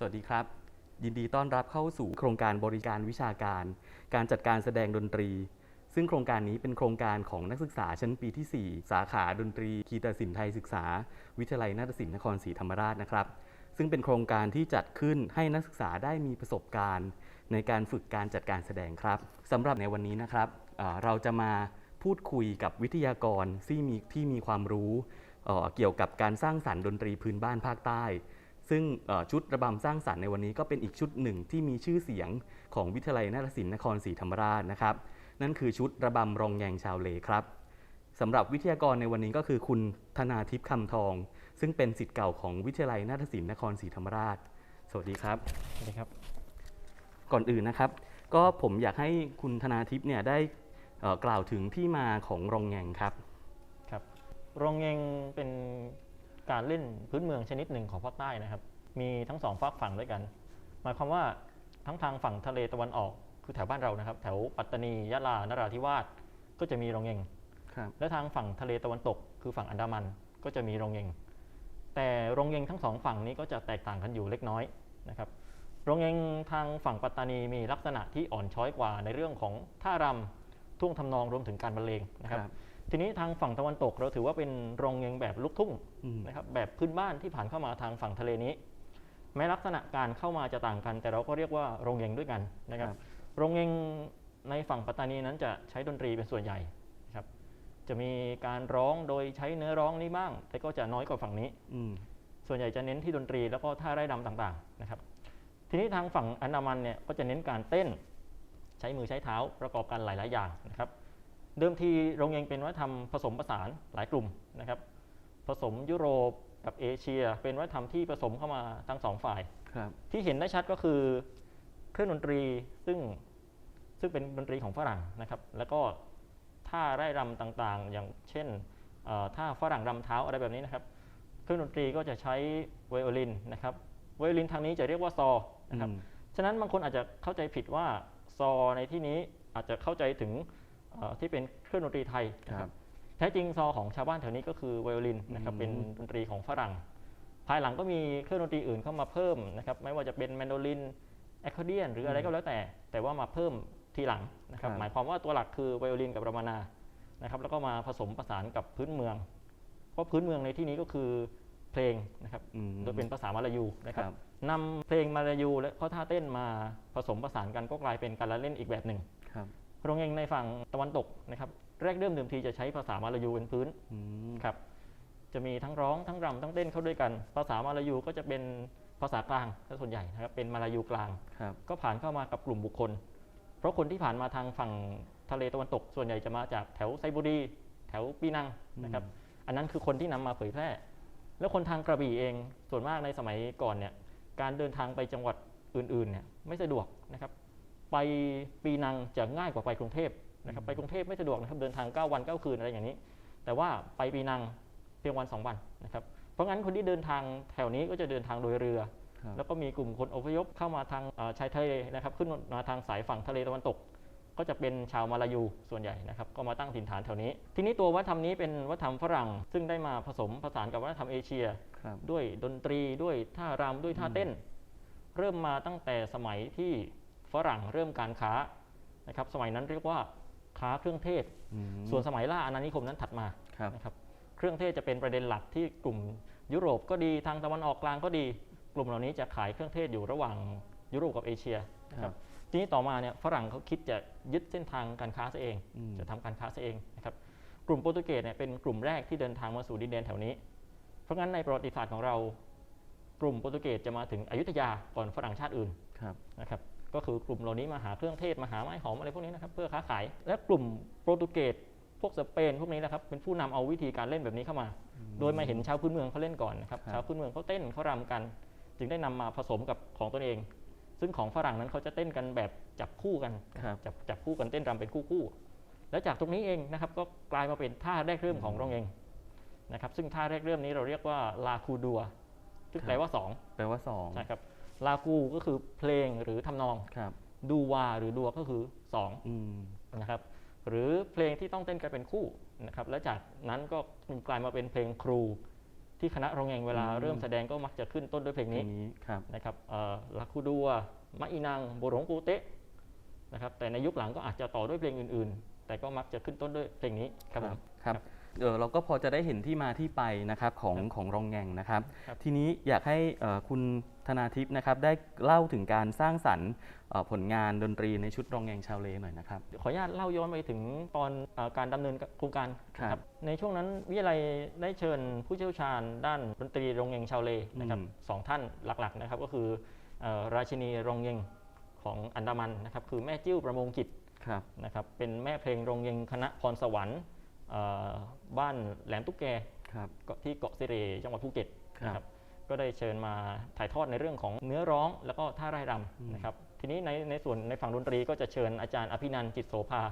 สวัสดีครับ ยินดีต้อนรับเข้าสู่โครงการบริการวิชาการ การจัดการแสดงดนตรี ซึ่งโครงการนี้เป็นโครงการของนักศึกษาชั้นปีที่ 4 สาขาดนตรีคีตศิลป์ไทยศึกษา วิทยาลัยนาฏศิลป์นครศรีธรรมราชนะครับ ซึ่งเป็นโครงการที่จัดขึ้นให้นักศึกษาได้มีประสบการณ์ ในการฝึกการจัดการแสดงครับสำหรับในวันนี้นะครับเราจะมาพูดคุยกับวิทยากรที่มีที่มีความรู้เเกี่ยวกับการสร้างสรรค์ดนตรีพื้นบ้านภาคใต้ ซึ่งเอ่อชุดระบำสร้างสรรค์ในวันนี้ก็เป็นอีกชุดหนึ่งที่มีชื่อเสียงของวิทยาลัยนาฏศิลป์นครศรีธรรมราชนะครับ นั่นคือชุดระบำรองแยงชาวเลครับสำหรับวิทยากรในวันนี้ก็คือคุณธนาทิพย์คำทอง ซึ่งเป็นศิษย์เก่าของวิทยาลัยนาฏศิลป์นครศรีธรรมราช สวัสดีครับสวัสดีครับ ก่อนอื่นนะครับ ก็ผมอยากให้คุณธนาทิพย์เนี่ยได้เอ่อกล่าวถึงที่มาของรองแยงครับครับโรงเงงเป็นการเล่นพื้นเมืองชนิดหนึ่งของภาคใต้นะครับ มีทั้งสองฝากฝั่งด้วยกันหมายความว่าทั้งทางฝั่งทะเลตะวันออก คือแถวบ้านเรานะครับ แถวปัตตานียะลานราธิวาสก็จะมีโรงเงงครับและทางฝั่งทะเลตะวันตก คือฝั่งอันดามันก็จะมีโรงเงงแต่โรงเงงทั้งสองฝั่งนี้ก็จะแตกต่างกันอยู่เล็กน้อยนะครับโรงเงงทางฝั่งปัตตานีมีลักษณะที่อ่อนช้อยกว่าในเรื่องของท่ารำท่วงทำนองรวมถึงการบรรเลงนะครับทีนี้ทางฝั่งตะวันตกเราถือว่าเป็นโรงเงงแบบลูกทุ่งอืมนะครับแบบพื้นบ้านที่ผ่านเข้ามาทางฝั่งทะเลนี้ แม้ลักษณะการเข้ามาจะต่างกัน แต่เราก็เรียกว่าโรงเงงด้วยกันนะครับครับโรงเงงในฝั่งปัตตานีนั้นจะใช้ดนตรีเป็นส่วนใหญ่นะครับ จะมีการร้องโดยใช้เนื้อร้องนี้บ้าง แต่ก็จะน้อยกว่าฝั่งนี้อืมส่วนใหญ่จะเน้นที่ดนตรีแล้วก็ท่าไร่รำต่างๆนะครับ ทีนี้ทางฝั่งอันดามันเนี่ยก็จะเน้นการเต้น ใช้มือใช้เท้าประกอบกันหลาย ๆ อย่างนะครับ เดิมทีโรงเรียนเป็นวัฒนธรรมผสมผสานหลายกลุ่มนะครับ ผสมยุโรป กับเอเชีย เป็นวัฒนธรรมที่ผสมเข้ามาทั้งสองฝ่าย ครับ ที่เห็นได้ชัดก็คือเครื่องดนตรีซึ่งซึ่งเป็นดนตรีของฝรั่งนะครับ แล้วก็ท่าไร่รำต่างๆ อย่างเช่นเอ่อท่าฝรั่งรำเท้าอะไรแบบนี้นะครับ เครื่องดนตรีก็จะใช้ไวโอลินนะครับ ไวโอลินทางนี้จะเรียกว่าซอ นะครับอืมฉะนั้นบางคนอาจจะเข้าใจผิดว่าซอในที่นี้อาจจะเข้าใจถึงเอ่อที่เป็นเครื่องดนตรีไทยนะคครัรับบ แท้จริงซอของชาวบ้านแถวนี้ก็คือไวโอลินนะครับอืมเป็นดนตรีของฝรั่ง ภายหลังก็มีเครื่องดนตรีอื่นเข้ามาเพิ่มนะครับไม่ว่าจะเป็นแมนโดลินแอคคอร์เดียนหรืออะไรก็แล้วแต่ แต่ว่ามาเพิ่มทีหลังนะครับครับหมายความว่าตัวหลักคือไวโอลินกับรามานานะครับแล้วก็มาผสมผสานกับพื้นเมือง เพราะพื้นเมืองในที่นี้ก็คือเพลงนะครับอืมโดยเป็นภาษามาลายูนะคครับรับนำเพลงมาลายูและข้อท่าเต้นมาผสมผสานกันก็กลายเป็นการละเล่นอีกแบบหนึ่งครับโรงเรียนในฝั่งตะวันตกนะครับ แรกเริ่มเดิมทีจะใช้ภาษามาลายูเป็นพื้นอืมครับจะมีทั้งร้องทั้งรำทั้งเต้นเข้าด้วยกัน ภาษามาลายูก็จะเป็นภาษากลางซะส่วนใหญ่นะครับเป็นมาลายูกลางครับก็ผ่านเข้ามากับกลุ่มบุคคล เพราะคนที่ผ่านมาทางฝั่งทะเลตะวันตก ส่วนใหญ่จะมาจากแถวไซบุรี แถวปีนังนะครับอันนั้นคือคนที่นำมาเผยแพร่ แล้วคนทางกระบี่เองส่วนมากในสมัยก่อนเนี่ยการเดินทางไปจังหวัดอื่นๆเนี่ยไม่สะดวกนะครับไปปีนังจะง่ายกว่าไปกรุงเทพ นะครับไปกรุงเทพไม่สะดวกนะครับเดินทาง 9 วัน 9 คืนอะไรอย่างนี้ แต่ว่าไปปีนังเพียงวัน 2 วันนะครับเพราะงั้นคนที่เดินทางแถวนี้ก็จะเดินทางโดยเรือครับแล้วก็มีกลุ่มคนอพยพเข้ามาทางเอ่อชายทะเลนะครับขึ้นมาทางสายฝั่งทะเลตะวันตก ก็จะเป็นชาวมาลายูส่วนใหญ่นะครับก็มาตั้งถิ่นฐานแถวนี้ ทีนี้ตัววัฒนธรรมนี้เป็นวัฒนธรรมฝรั่ง ซึ่งได้มาผสมผสานกับวัฒนธรรมเอเชียครับด้วยดนตรีด้วยท่ารำด้วยท่าเต้น เริ่มมาตั้งแต่สมัยที่ฝรั่งเริ่มการค้านะครับสมัยนั้นเรียกว่า ค้าเครื่องเทศอืมส่วนสมัยล่าอาณานิคมนั้นถัดมาครับนะครับเครื่องเทศจะเป็นประเด็นหลักที่กลุ่มยุโรปก็ดีทางตะวันออกกลางก็ดี กลุ่มเหล่านี้จะขายเครื่องเทศอยู่ระหว่างยุโรปกับเอเชียนะคครัรับบทีนี้ต่อมาเนี่ยฝรั่งเขาคิดจะยึดเส้นทางการค้าซะเองอืมจะทำการค้าซะเองนะครับกลุ่มโปรตุเกสเนี่ยเป็นกลุ่มแรกที่เดินทางมาสู่ดินแดนแถวนี้ เพราะงั้นในประวัติศาสตร์ของเรา กลุ่มโปรตุเกสจะมาถึงอยุธยาก่อนฝรั่งชาติอื่นครับนะครับ ก็คือกลุ่มเหล่านี้มาหาเครื่องเทศมาหาไม้หอมอะไรพวกนี้นะครับเพื่อค้าขาย และกลุ่มโปรตุเกสพวกสเปนพวกนี้นะครับเป็นผู้นำเอาวิธีการเล่นแบบนี้เข้ามา โดยมาเห็นชาวพื้นเมืองเขาเล่นก่อนนะครับครับชาวพื้นเมืองเขาเต้นเขารำกัน จึงได้นำมาผสมกับของตนเอง ซึ่งของฝรั่งนั้นเขาจะเต้นกันแบบจับคู่กันครับจับจับคู่กันเต้นรำเป็นคู่คู่ๆแล้วจากตรงนี้เองนะครับก็กลายมาเป็นท่าแรกเริ่มของโรงเองนะครับซึ่งท่าแรกเริ่มนี้เราเรียกว่าลาคูดัวซึ่งแปลว่าสองแปลว่าสองใช่ครับ ลากูก็คือเพลงหรือทำนองครับดูวาหรือดัวก็คืออืม2นะครับหรือเพลงที่ต้องเต้นกันเป็นคู่นะครับและจากนั้นก็กลายมาเป็นเพลงครู ที่คณะโรงแงงเวลาอืมเริ่มแสดงก็มักจะขึ้นต้นด้วยเพลงเพลนี้งนี้ครับนะครับเอ่อลักคูดัวมะอีนางโบหลงปูเตะนะครับแต่ในยุคหลังก็อาจจะต่อด้วยเพลงอื่น ๆ แต่ก็มักจะขึ้นต้นด้วยเพลงนี้ครับผมครับเออเราก็พอจะได้เห็นที่มาที่ไปนะครับของครับของรองแงงนะครับครับ ทีนี้อยากให้เอ่อคุณ ธนาทิพย์นะครับได้เล่าถึงการสร้างสรรค์เอ่อผลงานดนตรีในชุดรองแงงชาวเลหน่อยนะครับขออนุญาตเล่าย้อนไปถึงตอนเออการดำเนินโครงการนะคครัรับบในช่วงนั้นวิทยาลัยได้เชิญผู้เชี่ยวชาญด้านดนตรีโรงเงงชาวเลนะครับอืมสองท่านหลักๆนะครับก็คือเอ่อราชินีโรงเงงของอันดามันนะครับคือแม่จิ้วประมงกิจครับนะครับเป็นแม่เพลงโรงเงงคณะพรสวรรค์เอ่อบ้านแหลมตุ๊กแกครับเกาะที่เกาะเสเรจังหวัดภูเก็ตครับนะครับ ก็ได้เชิญมาถ่ายทอดในเรื่องของเนื้อร้องแล้วก็ท่าไร่รอืมำนะครับทีนี้ในในส่วนในฝั่งดนตรีก็จะเชิญอาจารย์อภินันท์จิตโสภา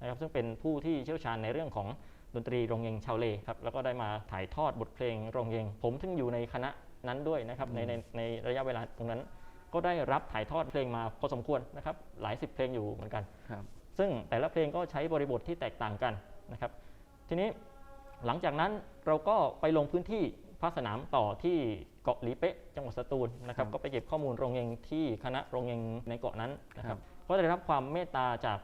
นะครับซึ่งเป็นผู้ที่เชี่ยวชาญในเรื่องของดนตรีโรงเยงชาวเลครับแล้วก็ได้มาถ่ายทอดบทเพลงโรงเยง ผมซึ่งอยู่ในคณะนั้นด้วยนะครับในในในระยะเวลาตรงนั้น ก็ได้รับถ่ายทอดเพลงมาพอสมควรนะครับหลายสิบเพลงอยู่เหมือนกันครับซึ่งแต่ละเพลงก็ใช้บริบทที่แตกต่างกันนะครับทีนี้หลังจากนั้นเราก็ไปลงพื้นที่ ภาคสนามต่อที่เกาะหลีเป๊ะจังหวัดสตูลนะครับครับก็ไปเก็บข้อมูลโรงเรียนที่คณะโรงเรียนในเกาะนั้นนะคครัรับบก็ได้รับความเมตตาจาก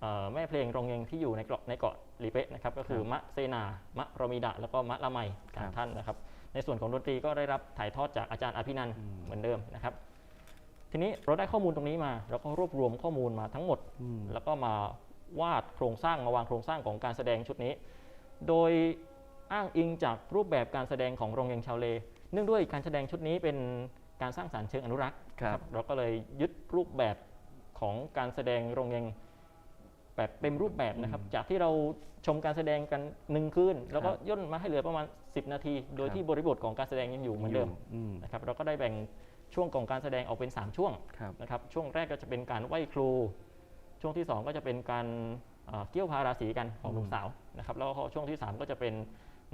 เอ่อแม่เพลงโรงเรียนที่อยู่ในเกาะในเกาะหลีเป๊ะนะครับก็คือมะเซนามะรมิดะแล้วก็มะละไมสามท่านนะครับ ในส่วนของดนตรีก็ได้รับถ่ายทอดจากอาจารย์อภินันท์อืมเหมือนเดิมนะครับทีนี้เราได้ข้อมูลตรงนี้มาเราก็รวบรวมข้อมูลมาทั้งหมดอืมแล้วก็มาวาดโครงสร้างมาวางโครงสร้างของการแสดงชุดนี้ โดย อ้างอิงจากรูปแบบการแสดงของโรงเรียนชาวเล เนื่องด้วยการแสดงชุดนี้เป็นการสร้างสารรค์เชิงอนุรักษ์ครับเราก็เลยยึดรูปแบบของการแสดงโรงเรียนแบบเต็มรูปแบบนะครับ จากที่เราชมการแสดงกันหนึ่งคืนแล้วก็ย่นมาให้เหลือประมาณ 10 นาที โดยที่บริบทของการแสดงยังอยู่เหมือนเดิมอืมนะครับเราก็ได้แบ่งช่วงของการแสดงออกเป็น 3 ช่วงครับนะครับช่วงแรกก็จะเป็นการไหว้ครู ช่วงที่ 2 ก็จะเป็นการเอ่อเกี่ยวพาราศีกันของหนุ่มสาวนะครับแล้วก็ช่วงที่ 3 ก็จะเป็น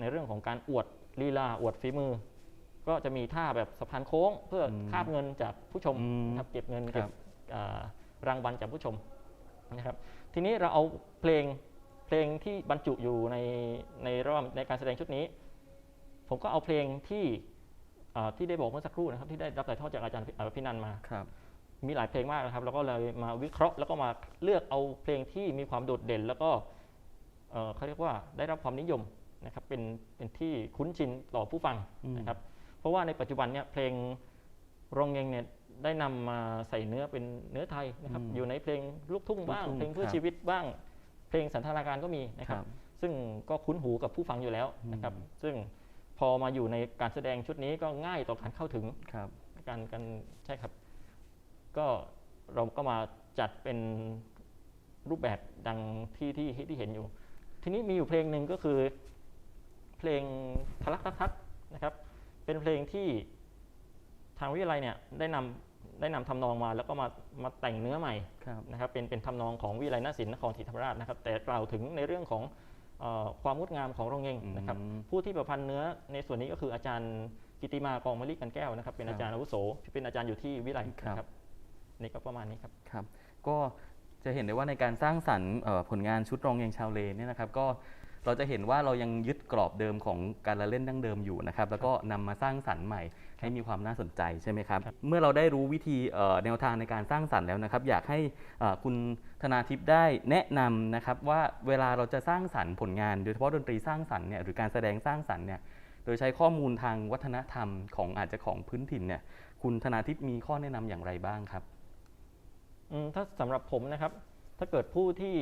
ในเรื่องของการอวดลีลาอวดฝีมือ ก็จะมีท่าแบบสะพานโค้ง เพื่ออมคาบเงินจากผู้ชมอืมนะครับเก็บเงินคเก็รับบเอ่อรางวัลจากผู้ชมนะครับ ทีนี้เราเอาเพลงเพลงที่บรรจุอยู่ในในรอบในการแสดงชุดนี้ ผมก็เอาเพลงที่เอ่อที่ได้บอกเมื่อสักครู่นะครับที่ได้รับถ่ายทอดจากอาจารย์เอ่อพี่นันมาครับมีหลายเพลงมากนะครับ แล้วก็เลยมาวิเคราะห์ แล้วก็มาเลือกเอาเพลงที่มีความโดดเด่น แล้วก็เอ่อเขาเรียกว่าได้รับความนิยม นะครับเป็นเป็นที่คุ้นชินต่อผู้ฟังอืมนะครับเพราะว่าในปัจจุบันเนี่ยเพลงโรงเงงเนี่ยได้นำมาใส่เนื้อเป็นเนื้อไทยนะครับอยู่ในเพลงลูกทุ่งบ้างลูกทุ่งเพลงเพื่อครับชีวิตบ้าง เพลงสันทนาการก็มีนะคครัรับบซึ่งก็คุ้นหูกับผู้ฟังอยู่แล้วนะครับอืมซึ่งพอมาอยู่ในการแสดงชุดนี้ก็ง่ายต่อการเข้าถึงครับการกันใช่ครับ ก็เราก็มาจัดเป็นรูปแบบดังที่ที่ที่เห็นอยู่ ทีนี้มีอยู่เพลงหนึ่งก็คือ เพลงทะลักทักทักนะครับ เป็นเพลงที่ทางวิทยาลัยเนี่ยได้นำได้นำทำนองมาแล้วก็มามาแต่งเนื้อใหม่ครับนะครับเป็นเป็นทำนองของวิทยาลัยนาฏศิลป์นครศรีธรรมราชนะครับ แต่กล่าวถึงในเรื่องของเออความงดงามของโรงเรียนนะครับอืมผู้ที่ประพันธ์เนื้อในส่วนนี้ก็คืออาจารย์กิติมากองมะลิกันแก้วนะครับ เป็นครับอาจารย์อาวุโสเป็นอาจารย์อยู่ที่วิไลครับนะครับนี่ก็ประมาณนี้ครับครับ ก็จะเห็นได้ว่าในการสร้างสรรค์เอ่อผลงานชุดรองเยงชาวเลเนี่ยนะครับ ก็ เราจะเห็นว่าเรายังยึดกรอบเดิมของการละเล่นดั้งเดิมอยู่นะครับ แล้วก็นำมาสร้างสรรค์ใหม่ ให้มีความน่าสนใจใช่ไหมครับครับเมื่อเราได้รู้วิธีเอ่อแนวทางในการสร้างสรรค์แล้วนะครับ อยากให้เอ่อคุณธนาทิพย์ได้แนะนำนะครับว่าเวลาเราจะสร้างสรรค์ผลงาน โดยเฉพาะดนตรีสร้างสรรค์เนี่ยหรือการแสดงสร้างสรรค์เนี่ยโดยใช้ข้อมูลทางวัฒนธรรมของอาจจะของพื้นถิ่นเนี่ยคุณธนาทิพย์มีข้อแนะนำอย่างไรบ้างครับอืมถ้าสำหรับผมนะครับ ถ้าเกิดผู้ที่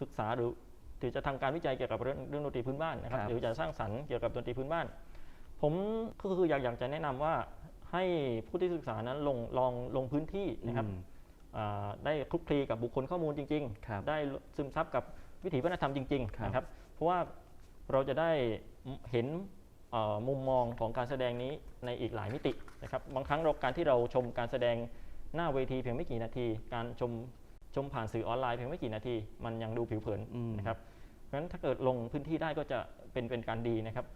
ศึกษาหรือ หรือจะทำการวิจัยเกี่ยวกับเรื่องเรื่องดนตรีพื้นบ้านนะครับครับหรือจะสร้างสรรค์เกี่ยวกับดนตรีพื้นบ้าน ผมก็คืออยากอยากจะแนะนำว่าให้ผู้ที่ศึกษานั้นลงลองลงพื้นที่นะครับอืมอ่าได้คลุกคลีกับบุคคลข้อมูลจริงครับๆได้ซึมซับกับวิถีวัฒนธรรมจริงครับๆนะครับ เพราะว่าเราจะได้เห็นเอ่อมุมมองของการแสดงนี้ในอีกหลายมิตินะครับ บางครั้งเราการที่เราชมการแสดงหน้าเวทีเพียงไม่กี่นาที การชม ชมผ่านสื่อออนไลน์เพียงไม่กี่นาที มันยังดูผิวเผินอืมนะครับเพราะฉะนั้นถ้าเกิดลงพื้นที่ได้ก็จะเป็นเป็นการดีนะครับ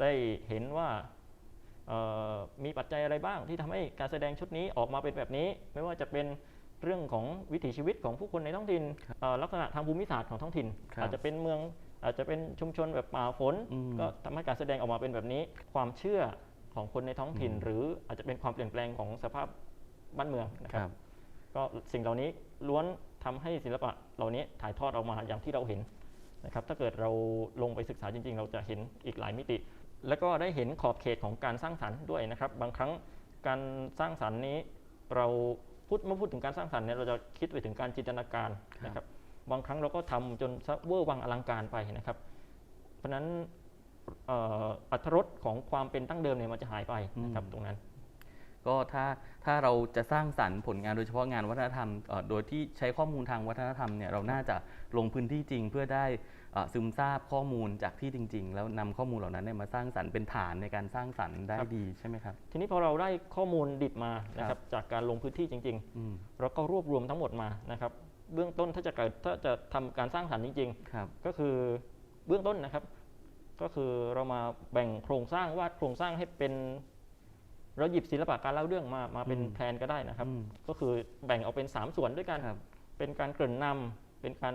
ได้เห็นว่าเอ่อมีปัจจัยอะไรบ้างที่ทำให้การแสดงชุดนี้ออกมาเป็นแบบนี้ ไม่ว่าจะเป็นเรื่องของวิถีชีวิตของผู้คนในท้องถิ่นเอ่อลักษณะทางภูมิศาสตร์ของท้องถิ่นครับอาจจะเป็นเมืองอาจจะเป็นชุมชนแบบป่าฝนอืมก็ทำให้การแสดงออกมาเป็นแบบนี้ ความเชื่อของคนในท้องถิ่นอืมหรืออาจจะเป็นความเปลี่ยนแปลงของสภาพบ้านเมืองนะคครับรับ ก็สิ่งเหล่านี้ล้วนทำให้ศิลปะเหล่านี้ถ่ายทอดออกมาอย่างที่เราเห็นนะครับถ้าเกิดเราลงไปศึกษาจริง ๆ เราจะเห็นอีกหลายมิติ แล้วก็ได้เห็นขอบเขตของการสร้างสรรค์ด้วยนะครับ บางครั้งการสร้างสรรค์นี้เราพูดเมื่อพูดถึงการสร้างสรรค์เนี่ยเราจะคิดไปถึงการจินตนาการนะครับบางครั้งเราก็ทำจนซะเวอร์วังอลังการไปนะครับ เพราะฉะนั้นเอ่ออรรถรสของความเป็นตั้งเดิมเนี่ยมันจะหายไปนะครับอืมตรงนั้น ก็ถ้าถ้าเราจะสร้างสรรค์ผลงานโดยเฉพาะงานวัฒนธรรมเอ่อโดยที่ใช้ข้อมูลทางวัฒนธรรมเนี่ยเราน่าจะลงพื้นที่จริงเพื่อได้เอ่อซึมซาบข้อมูลจากที่จริง ๆ แล้วนำข้อมูลเหล่านั้นเนี่ยมาสร้างสรรค์เป็นฐานในการสร้างสรรค์ได้ครับดีใช่ไหมครับ ทีนี้พอเราได้ข้อมูลดิบมานะคครัรับบจากการลงพื้นที่จริงอืมๆเราก็รวบรวมทั้งหมดมานะครับเบื้องต้นถ้าจะเกิดถ้าจะทำการสร้างสรรค์จริงครับๆก็คือเบื้องต้นนะครับ ก็คือเรามาแบ่งโครงสร้างวาดโครงสร้างให้เป็น เราหยิบศิลปะการเล่าเรื่องมามาเป็นอืมแพลนก็ได้นะครับอืมก็คือแบ่งออกเป็น 3 ส่วนด้วยกันครับเป็นการเกริ่นนำเป็นการ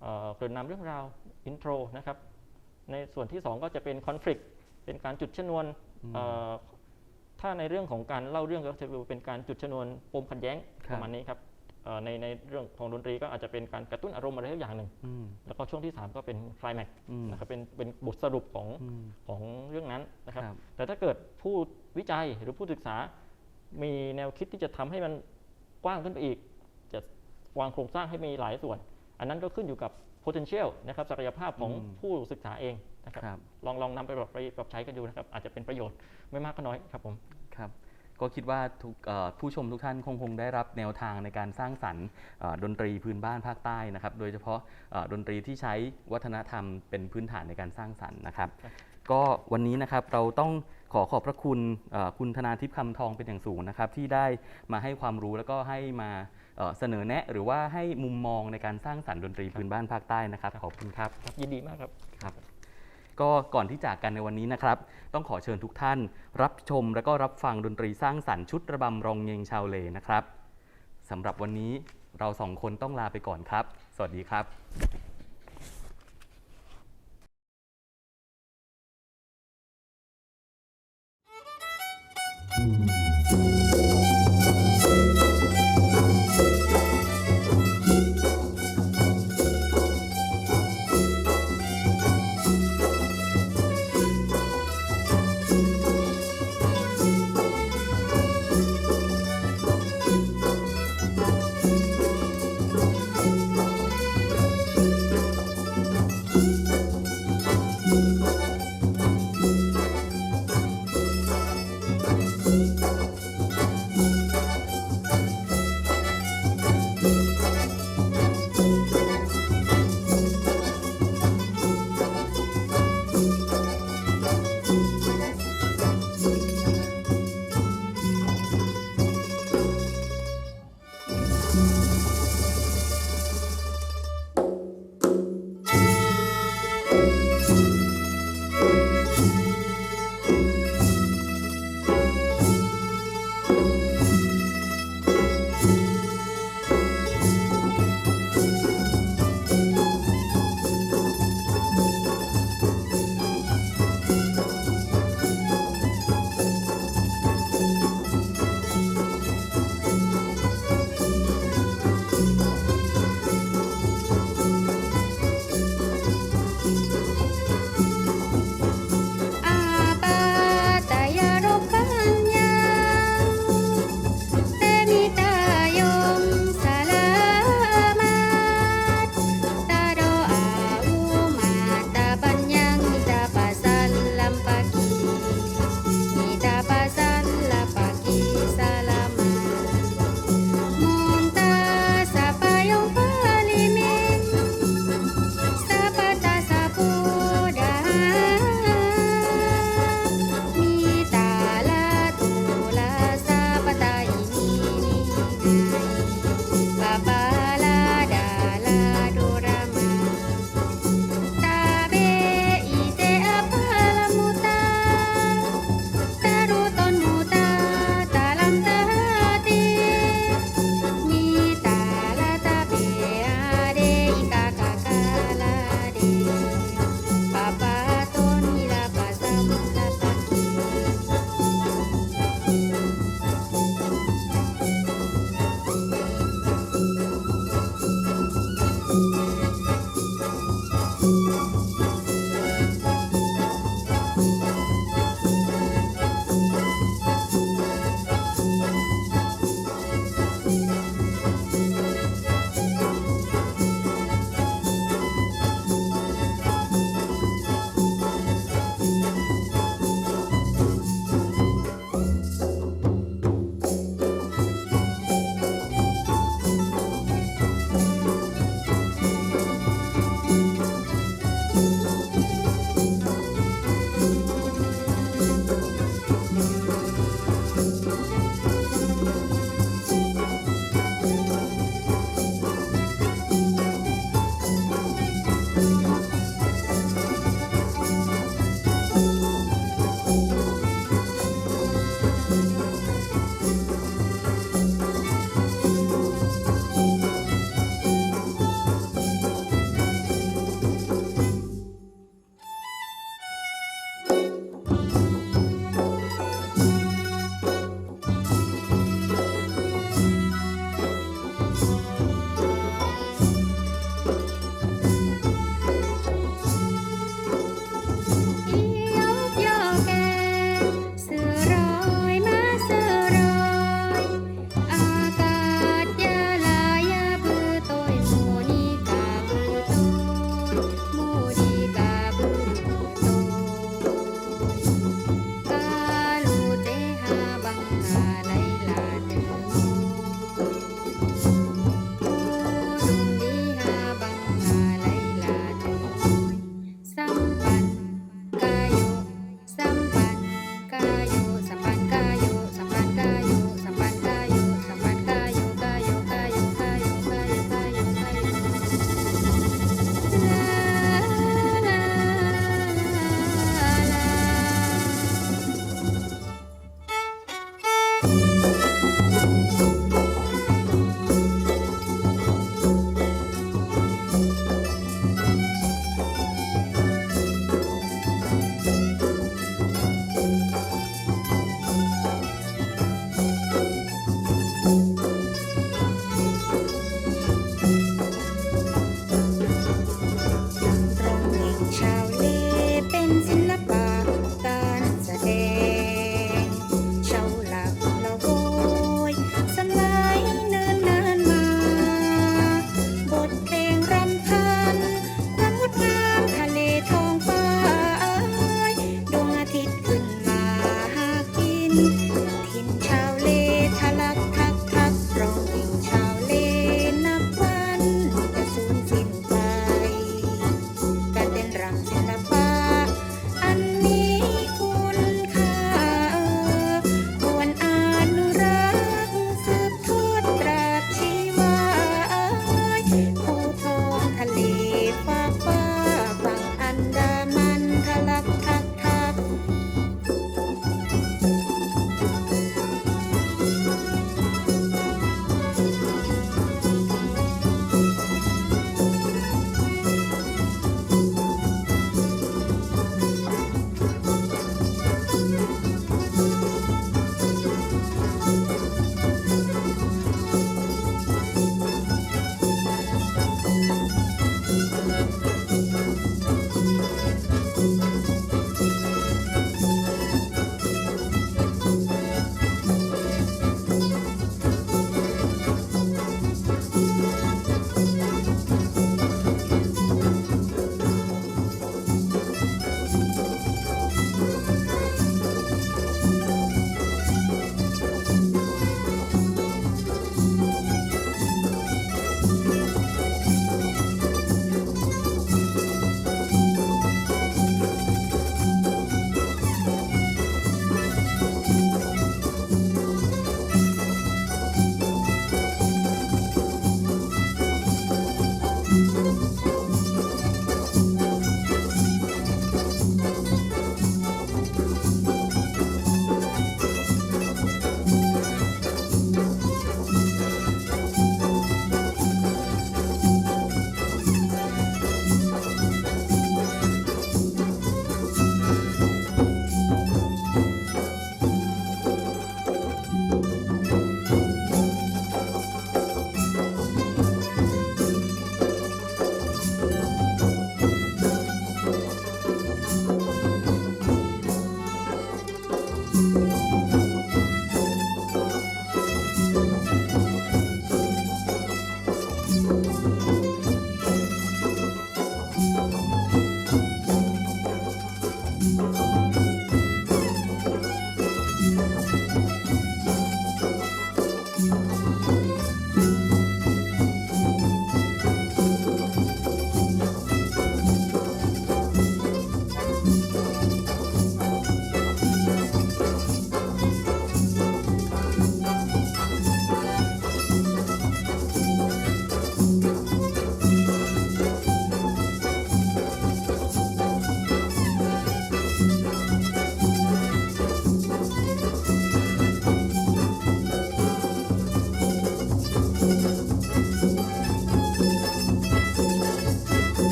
เอ่อเกริ่นนำเรื่องราวอินโทรนะครับ ในส่วนที่ 2 ก็จะเป็นคอนฟ lict เป็นการจุดชนวนอืมเอ่อถ้าในเรื่องของการเล่าเรื่องก็จะเป็นการจุดชนวนปมขัดแย้งคปรับระมาณนี้ครับเอ่อ ในในเรื่องของดนตรีก็อาจจะเป็นการกระตุ้นอารมณ์อะไรสักอย่างหนึ่งอืมแล้วก็ช่วงที่ 3 ก็เป็นคลายแม็กอืมนะครับเป็นเป็นบทสรุปของอืมของเรื่องนั้นนะครับครับ แต่ถ้าเกิดผู้วิจัยหรือผู้ศึกษา มีแนวคิดที่จะทำให้มันกว้างขึ้นไปอีก จะวางโครงสร้างให้มีหลายส่วน อันนั้นก็ขึ้นอยู่กับ potential นะครับศักยภาพของอืมผู้ศึกษาเองนะครับครับลองลองนำไปปรับไปปรับใช้กันดูนะครับ อาจจะเป็นประโยชน์ไม่มากก็น้อยครับผมครับ ก็คิดว่าทุกเอ่อผู้ชมทุกท่านคงคงได้รับแนวทางในการสร้างสรรค์เอ่อดนตรีพื้นบ้านภาคใต้นะครับ โดยเฉพาะเอ่อดนตรีที่ใช้วัฒนธรรมเป็นพื้นฐานในการสร้างสรรค์นะครับครับก็วันนี้นะครับเราต้องขอขอบพระคุณเอ่อคุณธนาทิพย์คำทองเป็นอย่างสูงนะครับ ที่ได้มาให้ความรู้แล้วก็ให้มาเอ่อเสนอแนะ หรือว่าให้มุมมองในการสร้างสรรค์ดนตรีพื้นบ้านภาคใต้นะครับ ขอบคุณครับครับยินดีมากครับครับ ก็ก่อนที่จากกันในวันนี้นะครับ ต้องขอเชิญทุกท่าน รับชมและก็รับฟังดนตรีสร้างสรรค์ชุดระบำรองเยงชาวเลนะครับสำหรับวันนี้เราสองคนต้องลาไปก่อนครับ สวัสดีครับ